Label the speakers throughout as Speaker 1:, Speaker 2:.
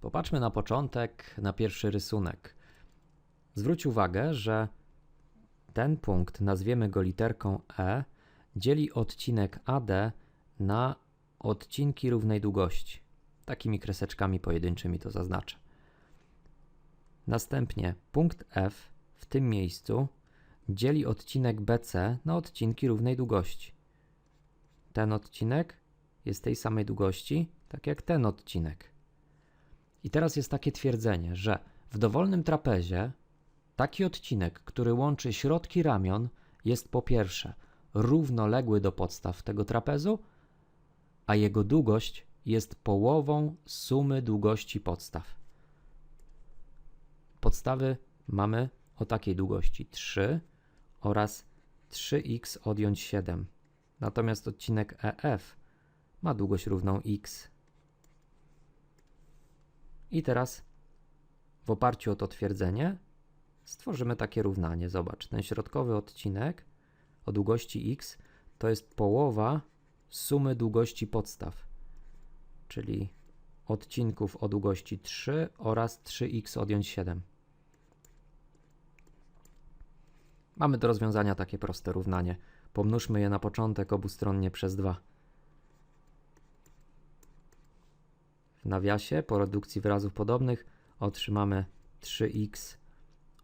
Speaker 1: Popatrzmy na początek, na pierwszy rysunek. Zwróć uwagę, że ten punkt, nazwiemy go literką E, dzieli odcinek AD na odcinki równej długości. Takimi kreseczkami pojedynczymi to zaznaczę. Następnie punkt F w tym miejscu dzieli odcinek BC na odcinki równej długości. Ten odcinek jest tej samej długości, tak jak ten odcinek. I teraz jest takie twierdzenie, że w dowolnym trapezie taki odcinek, który łączy środki ramion, jest po pierwsze równoległy do podstaw tego trapezu, a jego długość jest połową sumy długości podstaw. Podstawy mamy o takiej długości 3 oraz 3x odjąć 7. Natomiast odcinek EF ma długość równą x. I teraz w oparciu o to twierdzenie stworzymy takie równanie. Zobacz, ten środkowy odcinek o długości x to jest połowa sumy długości podstaw, czyli odcinków o długości 3 oraz 3x odjąć 7. Mamy do rozwiązania takie proste równanie. Pomnóżmy je na początek obustronnie przez 2. nawiasie po redukcji wyrazów podobnych otrzymamy 3x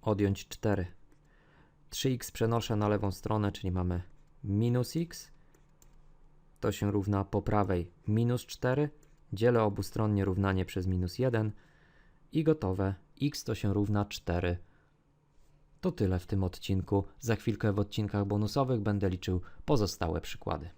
Speaker 1: odjąć 4. 3x przenoszę na lewą stronę, czyli mamy minus x. To się równa po prawej minus 4. Dzielę obustronnie równanie przez minus 1 i gotowe. x to się równa 4. To tyle w tym odcinku. Za chwilkę w odcinkach bonusowych będę liczył pozostałe przykłady.